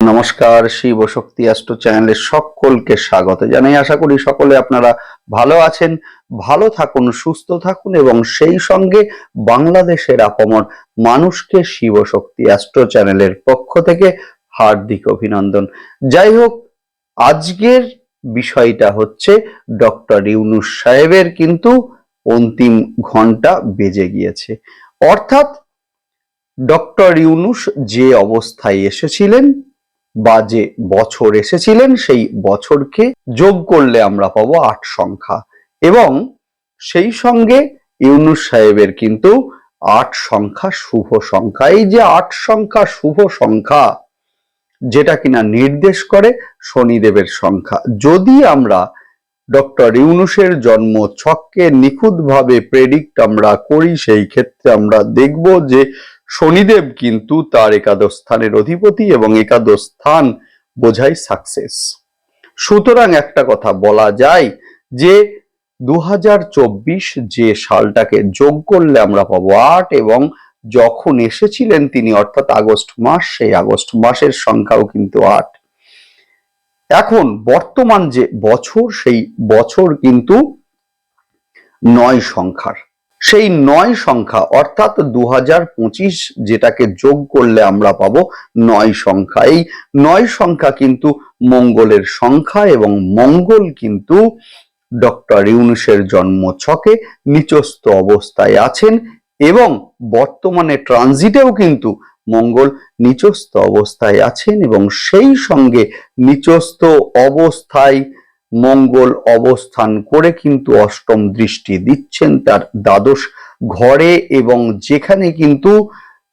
নমস্কার, শিব শক্তি অ্যাস্ট্রো চ্যানেলে সকলকে স্বাগত জানাই। আশা করি সকলে আপনারা ভালো আছেন, ভালো থাকুন, সুস্থ থাকুন এবং সেই সঙ্গে বাংলাদেশের আপমর মানুষকে শিব শক্তি অ্যাস্ট্রো চ্যানেলের পক্ষ থেকে হার্দিক অভিনন্দন। যাই হোক, আজকের বিষয়টা হচ্ছে ডক্টর ইউনুস সাহেবের কিন্তু অন্তিম ঘণ্টা বেজে গিয়েছে। অর্থাৎ ডক্টর ইউনুস যে অবস্থায় এসেছিলেন বা যে বছর এসেছিলেন, সেই বছরকে যোগ করলে আমরা পাবো আট সংখ্যা। এবং সেই সঙ্গে ইউনুস সাহেবের কিন্তু আট সংখ্যা শুভ সংখ্যা। এই যে আট সংখ্যা শুভ সংখ্যা, যেটা কিনা নির্দেশ করে শনিদেবের সংখ্যা। যদি আমরা ডক্টর ইউনুসের জন্ম ছককে নিখুঁতভাবে প্রেডিক্ট আমরা করি, সেই ক্ষেত্রে আমরা দেখব যে শনিদেব কিন্তু তার একাদশ স্থানের অধিপতি এবং একাদশ স্থান বোঝায় সাকসেস সুতরাং একটা কথা বলা যায় যে দু হাজার চব্বিশ যে সালটাকে যোগ করলে আমরা পাবো আট এবং যখন এসেছিলেন তিনি, অর্থাৎ আগস্ট মাস, সেই আগস্ট মাসের সংখ্যাও কিন্তু আট। এখন বর্তমান যে বছর, সেই বছর কিন্তু নয় সংখ্যার। সেই নয় সংখ্যা, অর্থাৎ দু যেটাকে যোগ করলে আমরা পাবো নয় সংখ্যা। এই নয় সংখ্যা কিন্তু মঙ্গলের সংখ্যা এবং মঙ্গল কিন্তু ডক্টর ইউনুসের জন্ম ছকে নিচস্থ অবস্থায় আছেন এবং বর্তমানে ট্রানজিটেও কিন্তু মঙ্গল নিচস্থ অবস্থায় আছেন এবং সেই সঙ্গে নিচস্থ অবস্থায় মঙ্গল অবস্থান করে কিন্তু অষ্টম দৃষ্টি দিচ্ছেন তার দ্বাদশ ঘরে এবং যেখানে কিন্তু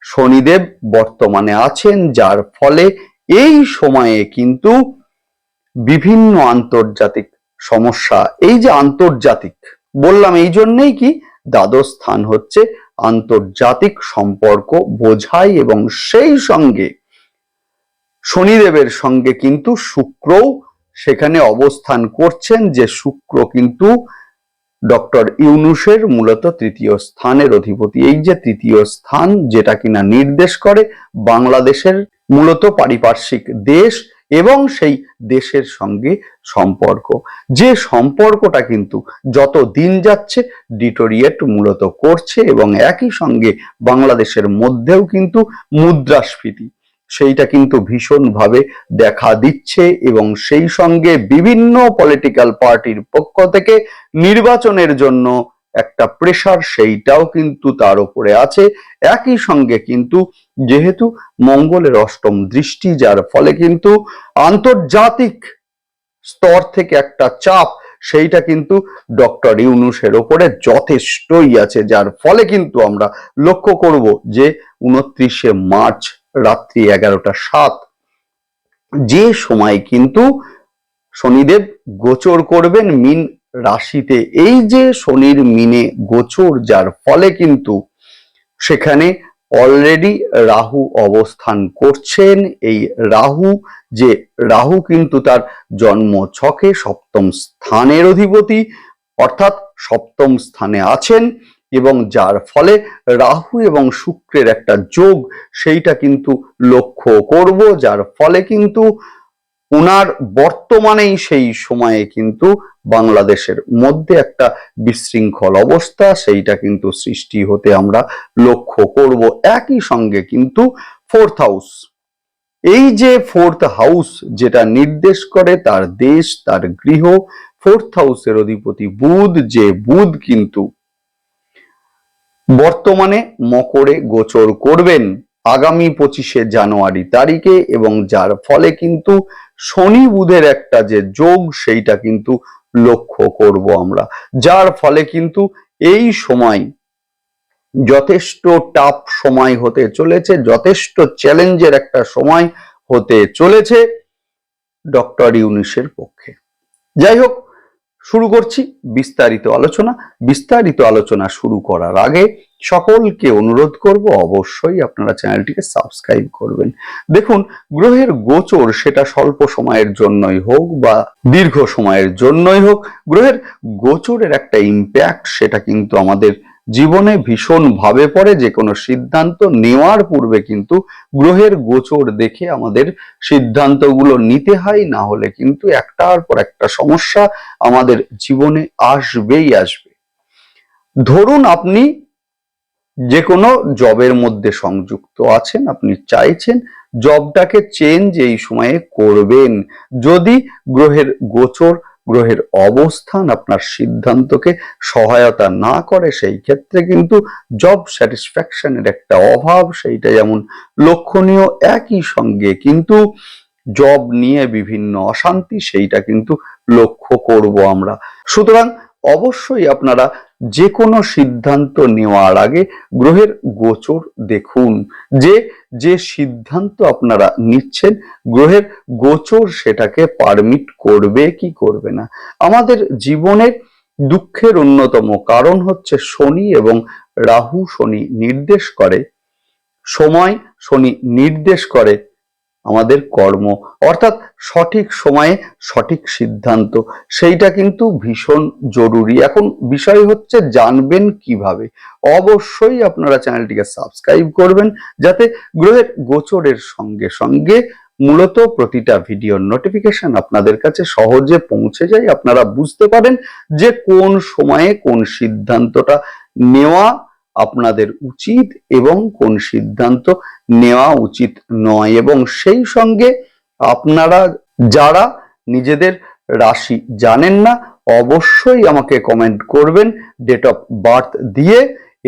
শনিদেব বর্তমানে আছেন, যার ফলে এই সময়ে কিন্তু বিভিন্ন আন্তর্জাতিক সমস্যা, এই যে আন্তর্জাতিক, বললাম এই জন্যেই কি? দ্বাদশ স্থান হচ্ছে আন্তর্জাতিক সম্পর্ক বোঝায় এবং সেই সঙ্গে শনিদেবের সঙ্গে কিন্তু শুক্রও সেখানে অবস্থান করছেন যে শুক্র কিন্তু ডক্টর ইউনুসের মূলত তৃতীয় স্থানের অধিপতি। এই যে তৃতীয় স্থান যেটা কিনা নির্দেশ করে বাংলাদেশের মূলত পারিপার্শ্বিক দেশ এবং সেই দেশের সঙ্গে সম্পর্ক। যে সম্পর্কটা কিন্তু যত দিন যাচ্ছে ডিটোরিয়েট মূলত করছে এবং একই সঙ্গে বাংলাদেশের মধ্যেও কিন্তু মুদ্রাস্ফীতি। সেইটা কিন্তু ভীষণভাবে দেখা দিচ্ছে এবং সেই সঙ্গে বিভিন্ন পলিটিক্যাল পার্টির পক্ষ থেকে নির্বাচনের জন্য একটা প্রেশার সেইটাও কিন্তু তার উপরে আছে। একই সঙ্গে কিন্তু যেহেতু মঙ্গলের অষ্টম দৃষ্টি, যার ফলে কিন্তু আন্তর্জাতিক স্তর থেকে একটা চাপ, সেইটা কিন্তু ডক্টর ইউনুসের ওপরে যথেষ্টই আছে, যার ফলে কিন্তু আমরা লক্ষ্য করব যে উনত্রিশে মার্চ রাত্রি এগারোটা সাত। যে সময় কিন্তু শনিদেব গোচর করবেন মিন রাশিতে, এই যে শনির মিনে গোচর যার ফলে কিন্তু সেখানে অলরেডি রাহু অবস্থান করছেন। এই রাহু যে রাহু কিন্তু তার জন্ম ছকে সপ্তম স্থানের অধিপতি, অর্থাৎ সপ্তম স্থানে আছেন। এবং যার ফলে রাহু এবং শুক্রের একটা যোগ, সেইটা কিন্তু লক্ষ্য করব, যার ফলে কিন্তু ওনার বর্তমানেই সেই সময়ে কিন্তু বাংলাদেশের মধ্যে একটা বিশৃঙ্খল অবস্থা, সেইটা কিন্তু সৃষ্টি হতে আমরা লক্ষ্য করব। একই সঙ্গে কিন্তু ফোর্থ হাউস এই যে ফোর্থ হাউস যেটা নির্দেশ করে তার দেশ, তার গৃহ ফোর্থ হাউসের অধিপতি বুধ, যে বুধ কিন্তু বর্তমানে মকরে গোচর করবেন আগামী পঁচিশে জানুয়ারি তারিখে এবং যার ফলে কিন্তু শনি বুধের একটা যে যোগ সেইটা কিন্তু লক্ষ্য করব আমরা। যার ফলে কিন্তু এই সময় যথেষ্ট টাফ সময় হতে চলেছে, যথেষ্ট চ্যালেঞ্জের একটা সময় হতে চলেছে ডক্টর ইউনিসের পক্ষে। যাই হোক শুরু করছি বিস্তারিত আলোচনা। বিস্তারিত আলোচনা শুরু করার আগে সকলকে অনুরোধ করব অবশ্যই আপনারা চ্যানেলটিকে সাবস্ক্রাইব করবেন। দেখুন, গ্রহের গোচর সেটা স্বল্প সময়ের জন্যই হোক বা দীর্ঘ সময়ের জন্যই হোক, গ্রহের গোচরের একটা ইম্প্যাক্ট সেটা কিন্তু আমাদের জীবনে ভীষণ ভাবে পড়ে যে কোনো সিদ্ধান্ত নেওয়ার পূর্বে কিন্তু গ্রহের গোচর দেখে আমাদের সিদ্ধান্তগুলো নিতে হয়, না হলে কিন্তু একটার পর একটা সমস্যা আমাদের জীবনে আসবেই আসবে। ধরুন আপনি যে কোনো জবের মধ্যে সংযুক্ত আছেন, আপনি চাইছেন জবটাকে চেঞ্জ এই সময়ে করবেন। যদি গ্রহের গোচর গ্রহের অবস্থান আপনার সিদ্ধান্তকে সহায়তা না করে, সেই ক্ষেত্রে কিন্তু জব স্যাটিসফ্যাকশনের একটা অভাব, সেইটা যেমন লক্ষণীয় একই সঙ্গে কিন্তু জব নিয়ে বিভিন্ন অশান্তি, সেইটা কিন্তু লক্ষ্য করব আমরা। সুতরাং অবশ্যই আপনারা যে কোনো সিদ্ধান্ত নেওয়ার আগে গ্রহের গোচর দেখুন, যে যে সিদ্ধান্ত আপনারা নিচ্ছেন, গ্রহের গোচর সেটাকে পারমিট করবে কি করবে না? আমাদের জীবনের দুঃখের অন্যতম কারণ হচ্ছে শনি এবং রাহু শনি নির্দেশ করে। সময় শনি নির্দেশ করে। আমাদের কর্ম। অর্থাৎ সঠিক সময়ে সঠিক সিদ্ধান্ত, সেইটা কিন্তু ভীষণ জরুরি। এখন বিষয় হচ্ছে জানবেন কীভাবে। অবশ্যই আপনারা চ্যানেলটিকে সাবস্ক্রাইব করবেন যাতে গ্রহের গোচরের সঙ্গে সঙ্গে মূলত প্রতিটা ভিডিওর নোটিফিকেশন আপনাদের কাছে সহজে পৌঁছে যায়। আপনারা বুঝতে পারেন যে কোন সময়ে কোন সিদ্ধান্তটা নেওয়া আপনাদের উচিত এবং কোন সিদ্ধান্ত নেওয়া উচিত নয়। এবং সেই সঙ্গে আপনারা যারা নিজেদের রাশি জানেন না, অবশ্যই আমাকে কমেন্ট করবেন ডেট অফ বার্থ দিয়ে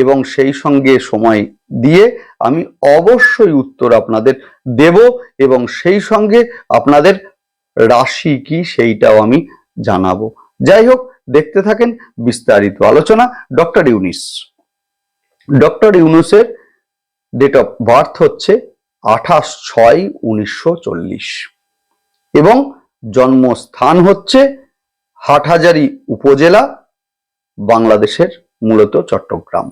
এবং সেই সঙ্গে সময় দিয়ে আমি অবশ্যই উত্তর আপনাদের দেব এবং সেই সঙ্গে আপনাদের রাশি কি সেইটাও আমি জানাব। যাই হোক, দেখতে থাকেন বিস্তারিত আলোচনা ডক্টর ইউনিস। ডক্টর ইউনুসের ডেট অফ বার্থ হচ্ছে আঠাশ ছয় উনিশশো এবং জন্মস্থান হচ্ছে হাটহাজারি উপজেলা, বাংলাদেশের মূলত চট্টগ্রাম।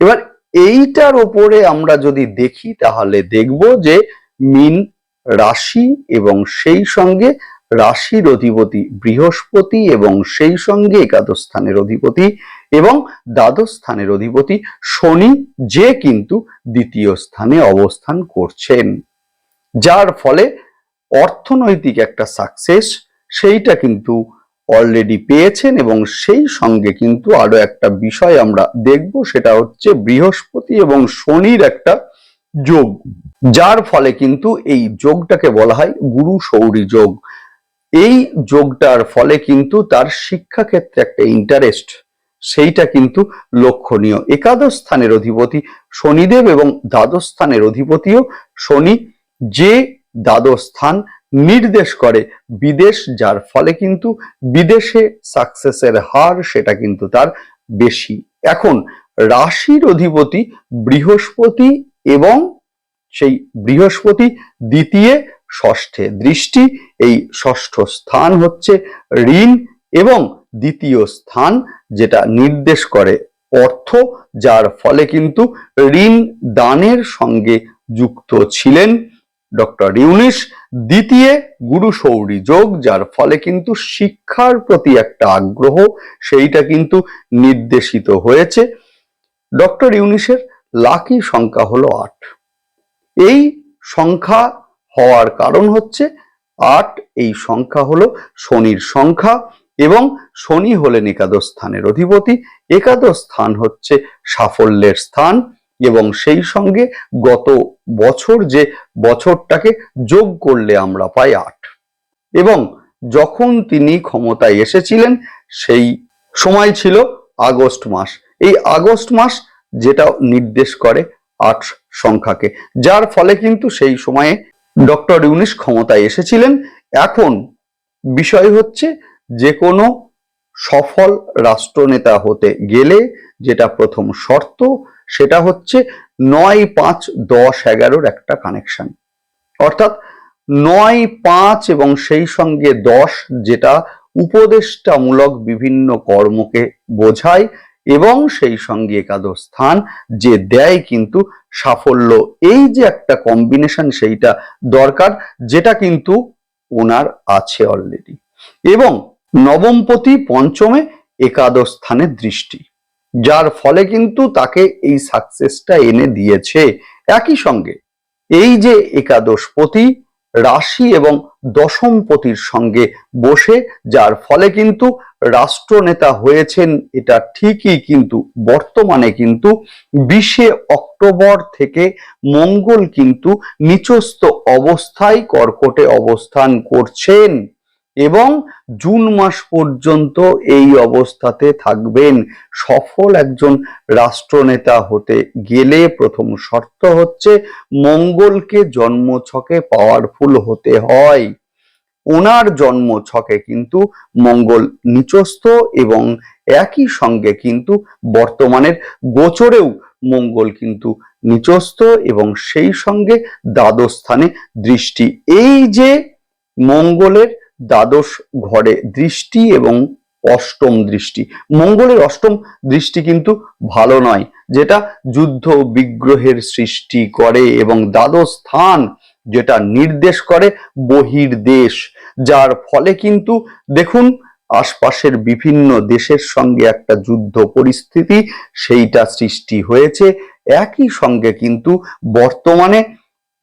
এবার এইটার ওপরে আমরা যদি দেখি, তাহলে দেখব যে মিন রাশি এবং সেই সঙ্গে রাশির অধিপতি বৃহস্পতি এবং সেই সঙ্গে একাদশ স্থানের অধিপতি এবং দ্বাদশ স্থানের অধিপতি শনি যে কিন্তু দ্বিতীয় স্থানে অবস্থান করছেন। যার ফলে অর্থনৈতিক একটা সাকসেস সেইটা কিন্তু অলরেডি পেয়েছেন এবং সেই সঙ্গে কিন্তু আরও একটা বিষয় আমরা দেখব, সেটা হচ্ছে বৃহস্পতি এবং শনির একটা যোগ। যার ফলে কিন্তু এই যোগটাকে বলা হয় গুরু সৌরী যোগ। এই যোগটার ফলে কিন্তু তার শিক্ষাক্ষেত্রে একটা ইন্টারেস্ট সেইটা কিন্তু লক্ষণীয়। একাদশ স্থানের অধিপতি শনিদেব এবং দ্বাদশ স্থানের অধিপতিও শনি যে দ্বাদশ স্থান নির্দেশ করে বিদেশ, যার ফলে কিন্তু বিদেশে সাকসেসের হার সেটা কিন্তু তার বেশি। এখন রাশির অধিপতি বৃহস্পতি এবং সেই বৃহস্পতি দ্বিতীয়, ষষ্ঠে দৃষ্টি, এই ষষ্ঠ স্থান হচ্ছে ঋণ এবং দ্বিতীয় স্থান যেটা নির্দেশ করে অর্থ, যার ফলে কিন্তু ঋণ দানের সঙ্গে যুক্ত ছিলেন ডক্টর ইউনিস, দ্বিতীয় গুরু সৌরী যোগ, যার ফলে কিন্তু শিক্ষার প্রতি একটা আগ্রহ, সেইটা কিন্তু নির্দেশিত হয়েছে। ডক্টর ইউনিশের লাকি সংখ্যা হলো আট। এই সংখ্যা হওয়ার কারণ হচ্ছে, আট, এই সংখ্যা হলো শনির সংখ্যা এবং শনি হলেন একাদশ স্থানের অধিপতি। একাদশ স্থান হচ্ছে সাফল্যের স্থান এবং সেই সঙ্গে গত বছর যে বছরটাকে যোগ করলে আমরা পাই আট। এবং যখন তিনি ক্ষমতায় এসেছিলেন, সেই সময় ছিল আগস্ট মাস। এই আগস্ট মাস যেটা নির্দেশ করে আট সংখ্যাকে। যার ফলে কিন্তু সেই সময়ে ডক্টর ইউনিস ক্ষমতায় এসেছিলেন। এখন বিষয় হচ্ছে যে কোনো সফল রাষ্ট্রনেতা হতে গেলে যেটা প্রথম শর্ত, সেটা হচ্ছে নয় পাঁচ দশ এগারোর একটা কানেকশন অর্থাৎ নয় পাঁচ এবং সেই সঙ্গে দশ যেটা উপদেষ্টামূলক বিভিন্ন কর্মকে বোঝায় এবং সেই সঙ্গে একাদশ স্থান যে দেয় কিন্তু সাফল্য। এই যে একটা কম্বিনেশন সেইটা দরকার, যেটা কিন্তু ওনার আছে অলরেডি এবং নবমপতি পঞ্চমে একাদশ স্থানের দৃষ্টি। যার ফলে কিন্তু তাকে এই সাকসেসটা এনে দিয়েছে। একই সঙ্গে এই যে একাদশপতি রাশি এবং দশমপতির সঙ্গে বসে, যার ফলে কিন্তু রাষ্ট্রনেতা হয়েছেন এটা ঠিকই, কিন্তু বর্তমানে কিন্তু বিশে অক্টোবর থেকে মঙ্গল কিন্তু নিচস্থ অবস্থায় কর্কটে অবস্থান করছেন। এবং জুন মাস পর্যন্ত এই অবস্থাতে থাকবেন। সফল একজন রাষ্ট্রনেতা হতে গেলে প্রথম শর্ত হচ্ছে মঙ্গলকে জন্ম ছকে পাওয়ারফুল হতে হয়। ওনার জন্ম ছকে কিন্তু মঙ্গল নিচস্থ এবং একই সঙ্গে কিন্তু বর্তমানের গোচরেও মঙ্গল কিন্তু নিচস্থ এবং সেই সঙ্গে দ্বাদশ স্থানে দৃষ্টি। এই যে মঙ্গলের দ্বাদশ ঘরে দৃষ্টি এবং অষ্টম দৃষ্টি। মঙ্গলের অষ্টম দৃষ্টি কিন্তু ভালো নয়, যেটা যুদ্ধ বিগ্রহের সৃষ্টি করে এবং দ্বাদশ স্থান যেটা নির্দেশ করে বহির্দেশ, যার ফলে কিন্তু দেখুন আশপাশের বিভিন্ন দেশের সঙ্গে একটা যুদ্ধ পরিস্থিতি, সেইটা সৃষ্টি হয়েছে। একই সঙ্গে কিন্তু বর্তমানে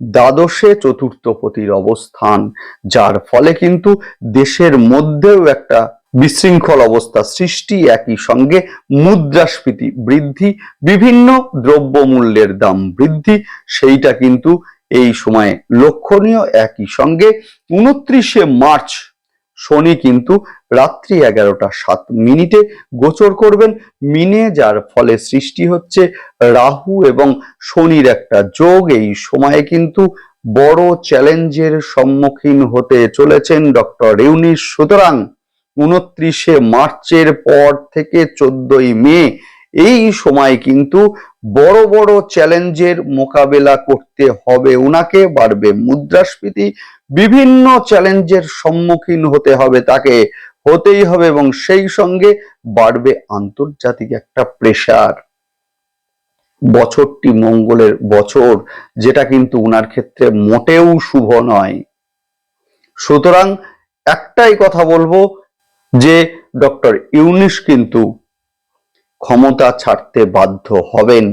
দ্বাদশে চতুর্থপতির অবস্থান, যার ফলে কিন্তু দেশের মধ্যেও একটা বিশৃঙ্খল অবস্থা সৃষ্টি একই সঙ্গে মুদ্রাস্ফীতি বৃদ্ধি, বিভিন্ন দ্রব্যমূল্যের দাম বৃদ্ধি, সেইটা কিন্তু এই সময়ে লক্ষণীয়। একই সঙ্গে উনত্রিশে মার্চ শনি কিন্তু রাত্রি এগারোটা সাত মিনিটে গোচর করবেন। মিনে যার ফলে সৃষ্টি হচ্ছে রাহু এবং শনির একটা যোগ। এই সময়ে কিন্তু বড় চ্যালেঞ্জের সম্মুখীন হতে চলেছেন ডক্টর ইউনিস। সুতরাং উনত্রিশে মার্চের পর থেকে চোদ্দই মে এই সময় কিন্তু বড় বড় চ্যালেঞ্জের মোকাবেলা করতে হবে। ওনাকে বাড়বে মুদ্রাস্ফীতি বিভিন্ন চ্যালেঞ্জের সম্মুখীন হতে হবে, তাকে হতেই হবে এবং সেই সঙ্গে বাড়বে আন্তর্জাতিক একটা প্রেশার বছরটি মঙ্গলের বছর, যেটা কিন্তু উনার ক্ষেত্রে মোটেও শুভ নয়। সুতরাং একটাই কথা বলব যে, ডক্টর ইউনিস কিন্তু ক্ষমতা ছাড়তে বাধ্য হবেন,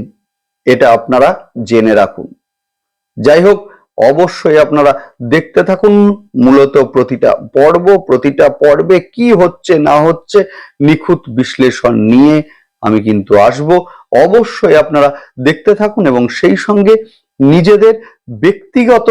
এটা আপনারা জেনে রাখুন। যাই হোক অবশ্যই আপনারা দেখতে থাকুন। মূলত প্রতিটা পর্ব, প্রতিটা পর্বে কি হচ্ছে, না হচ্ছে, নিখুঁত বিশ্লেষণ নিয়ে আমি কিন্তু আসব। অবশ্যই আপনারা দেখতে থাকুন এবং সেই সঙ্গে নিজেদের ব্যক্তিগত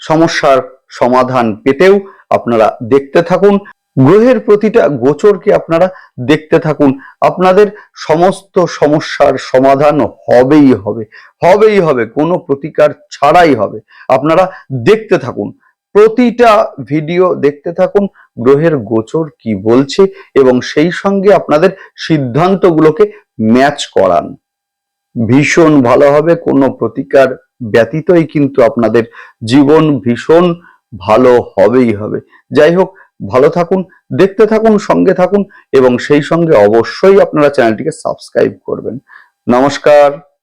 সমস্যার সমাধান পেতেও আপনারা দেখতে থাকুন। গ্রহের প্রতিটা গোচরকে আপনারা দেখতে থাকুন। আপনাদের সমস্ত সমস্যার সমাধান হবেই হবে হবেই হবে, কোনো প্রতিকার ছাড়াই হবে। আপনারা দেখতে থাকুন, প্রতিটা ভিডিও দেখতে থাকুন, গ্রহের গোচর কি বলছে এবং সেই সঙ্গে আপনাদের সিদ্ধান্তগুলোকে ম্যাচ করান। ভীষণ ভালো হবে, কোনো প্রতিকার ব্যতীতই কিন্তু আপনাদের জীবন ভীষণ ভালো হবেই হবে। যাই হোক ভালো থাকুন, দেখতে থাকুন, সঙ্গে থাকুন এবং সেই সঙ্গে অবশ্যই আপনারা চ্যানেলটিকে সাবস্ক্রাইব করবেন। নমস্কার।